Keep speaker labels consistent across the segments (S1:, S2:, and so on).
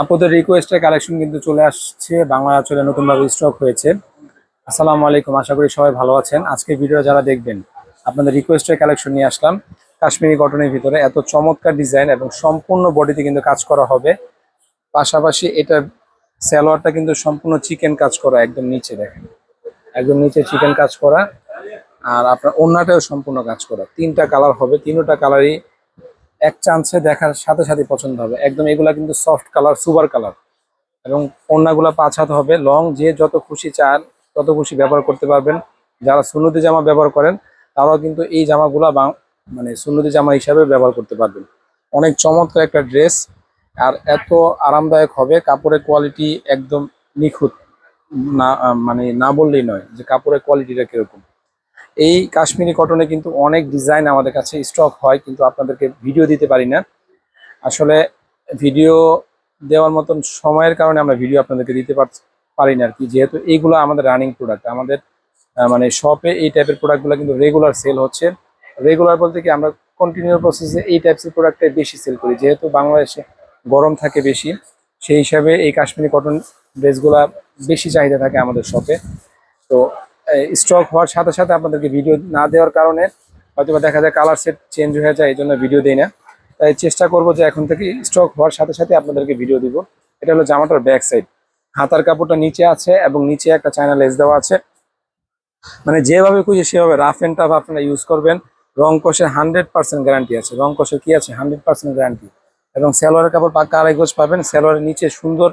S1: আপনাদের রিকোয়েস্টের কালেকশন কিন্তু চলে আসছে। বাংলা চলে নতুনভাবে স্টক হয়েছে। আসসালামু আলাইকুম, আশা করি সবাই ভালো আছেন। আজকে ভিডিও যারা দেখবেন, আপনাদের রিকোয়েস্টের কালেকশন নিয়ে আসলাম। কাশ্মীরি কটনের ভিতরে এত চমৎকার ডিজাইন এবং সম্পূর্ণ বডিতে কিন্তু কাজ করা হবে। পাশাপাশি এটা সালোয়ারটা কিন্তু সম্পূর্ণ চিকেন কাজ করা, একদম নিচে দেখেন। একদম নিচে চিকেন কাজ করা। আর আপনার ওড়নাটাও সম্পূর্ণ কাজ করা। তিনটা কালার হবে, তিনটা কালারই এক চান্সে দেখার সাথে সাথে পছন্দ হবে। একদম এগুলা কিন্তু সফট কালার সুপার কালার এবং ওড়নাগুলা পাঁচ হাত হবে। লং যে যত খুশি চান, তত খুশি ব্যবহার করতে পারবেন। যারা সুন্নতি জামা ব্যবহার করেন, তারাও কিন্তু এই জামাগুলা মানে সুন্নতি জামা হিসাবে ব্যবহার করতে পারবেন। অনেক চমৎকার একটা ড্রেস আর এত আরামদায়ক হবে। কাপড়ের কোয়ালিটি একদম নিখুঁত। না মানে না বললেই নয় যে কাপড়ের কোয়ালিটিটা কীরকম। এই কাশ্মীরি কটনে কিন্তু অনেক ডিজাইন আমাদের কাছে স্টক হয়, কিন্তু আপনাদেরকে ভিডিও দিতে পারি না। আসলে ভিডিও দেওয়ার মতন সময়ের কারণে আমরা ভিডিও আপনাদেরকে দিতে পার- না আর কি। যেহেতু এইগুলো আমাদের রানিং প্রোডাক্ট আমাদের মানে শপে এই টাইপের প্রোডাক্টগুলো কিন্তু রেগুলার সেল হচ্ছে। রেগুলার বলতে কি আমরা কন্টিনিউ প্রসেসে এই টাইপসের প্রোডাক্টটাই বেশি সেল করি। যেহেতু বাংলাদেশে গরম থাকে বেশি, সেই হিসাবে এই কাশ্মীরি কটন ড্রেসগুলা বেশি চাহিদা থাকে আমাদের শপে তো স্টক হওয়ার সাথে সাথে আপনাদেরকে ভিডিও না দেওয়ার কারণে হয়তোবা দেখা যায় কালার সেট চেঞ্জ হয়ে যায় এই জন্য ভিডিও দিই না। তাই চেষ্টা করব যে এখন থেকে স্টক হওয়ার সাথে সাথে আপনাদেরকে ভিডিও দিব। এটা হলো জামাটার ব্যাক সাইড হাতার কাপড়টা নিচে আছে এবং নিচে একটা চায়না লেস দেওয়া আছে। মানে যেভাবে খুঁজে সেভাবে রাফ এন্ড টাফ আপনারা ইউজ করবেন। রং কষের হান্ড্রেড পার্সেন্ট গ্যারান্টি আছে। রং কষের কি আছে? হান্ড্রেড পার্সেন্ট গ্যারান্টি এবং সালোয়ারের কাপড় পাক্কা আড়াই গোজ পাবেন। সালোয়ারের নিচে সুন্দর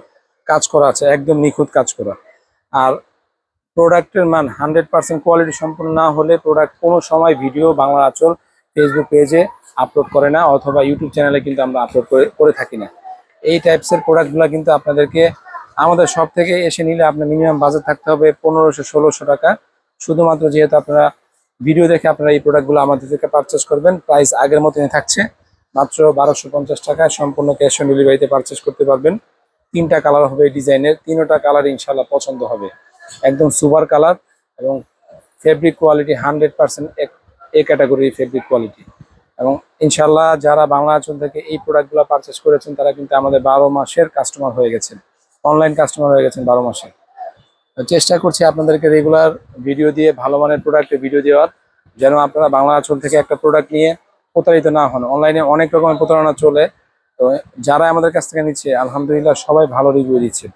S1: কাজ করা আছে, একদম নিখুঁত কাজ করা। আর প্রোডাক্টের মান হান্ড্রেড পার্সেন্ট কোয়ালিটি সম্পূর্ণ না হলে প্রোডাক্ট কোনো সময় ভিডিও, বাংলা আঁচল ফেসবুক পেজে আপলোড করে না অথবা ইউটিউব চ্যানেলে কিন্তু আমরা আপলোড করে করে থাকি না। এই টাইপসের প্রোডাক্টগুলো কিন্তু আপনাদেরকে আমাদের সব থেকে এসে নিলে আপনার মিনিমাম বাজেট থাকতে হবে পনেরোশো, ষোলোশো টাকা। শুধুমাত্র যেহেতু আপনারা ভিডিও দেখে আপনারা এই প্রোডাক্টগুলো আমাদের থেকে পারচেস করবেন প্রাইস আগের মতনই থাকছে। মাত্র বারোশো পঞ্চাশ টাকা সম্পূর্ণ ক্যাশ অন ডেলিভারিতে পারচেস করতে পারবেন। তিনটা কালার হবে ডিজাইনের তিনোটা কালার ইনশাল্লাহ পছন্দ হবে। একদম সুপার কালার এবং fabric quality hundred percent A ক্যাটাগরির ফেব্রিক কোয়ালিটি এবং ইনশাল্লাহ যারা বাংলা অঞ্চল থেকে এই প্রোডাক্টগুলো পারচেস করেছেন, তারা কিন্তু আমাদের বারো মাসের কাস্টমার হয়ে গেছেন। অনলাইন কাস্টমার হয়ে গেছেন বারো মাসে। চেষ্টা করছি আপনাদেরকে রেগুলার ভিডিও দিয়ে, ভালো মানের প্রোডাক্টের ভিডিও দেওয়ার, যেন আপনারা বাংলা অঞ্চল থেকে একটা প্রোডাক্ট নিয়ে প্রতারিত না হন। অনলাইনে অনেক রকমের প্রতারণা চলে। তো যারা আমাদের কাছ থেকে নিচ্ছে, আলহামদুলিল্লাহ সবাই ভালো রিভিউ দিচ্ছে।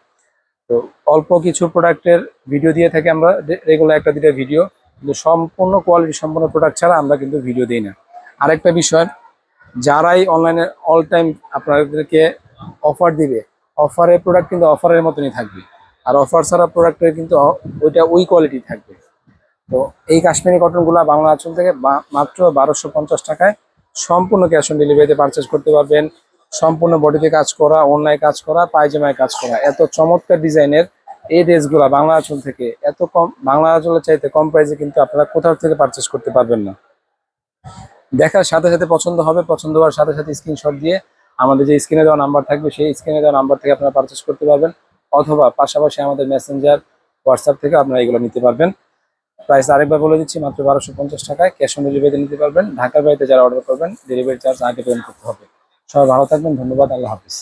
S1: তো অল্প কিছু প্রোডাক্টের ভিডিও দিয়ে থাকি আমরা রেগুলার একটা দুটা ভিডিও কিন্তু সম্পূর্ণ কোয়ালিটি সম্পূর্ণ প্রোডাক্ট ছাড়া আমরা কিন্তু ভিডিও দিই না। আরেকটা বিষয়, যারাই অনলাইনে অল টাইম আপনাদেরকে অফার দিবে অফারের প্রোডাক্ট কিন্তু অফারের মতনই থাকবে। আর অফার ছাড়া প্রোডাক্টের কিন্তু ওইটা ওই কোয়ালিটি থাকবে। তো এই কাশ্মীরি কটনগুলো বাংলা আঁচল থেকে মাত্র বারোশো পঞ্চাশ টাকায় সম্পূর্ণ ক্যাশ অন ডেলিভারিতে পারচেস করতে পারবেন। সম্পূর্ণ বডিতে কাজ করা অন্যায় কাজ করা, পায়জামায় কাজ করা। এত চমৎকার ডিজাইনের এই ড্রেসগুলো বাংলা আঁচল থেকে এত কম, বাংলা আঁচলের চাইতে কম প্রাইসে কিন্তু আপনারা কোথাও থেকে পারচেস করতে পারবেন না। দেখার সাথে সাথে পছন্দ হবে, পছন্দ হওয়ার সাথে সাথে স্ক্রিনশট দিয়ে আমাদের যে স্ক্রিনে দেওয়া নাম্বার থাকবে, সেই স্ক্রিনে দেওয়া নাম্বার থেকে আপনারা পারচেস করতে পারবেন, অথবা পাশাপাশি আমাদের মেসেঞ্জার হোয়াটসঅ্যাপ থেকে আপনারা এগুলো নিতে পারবেন। প্রাইস আরেকবার বলে দিচ্ছি, মাত্র বারোশো পঞ্চাশ টাকায় ক্যাশ অন ডেলিভারিতে নিতে পারবেন। ঢাকার বাড়িতে যারা অর্ডার করবেন ডেলিভারি চার্জ আগে পেমেন্ট করতে হবে। সবাই ভালো থাকবেন ধন্যবাদ আল্লাহ হাফিজ।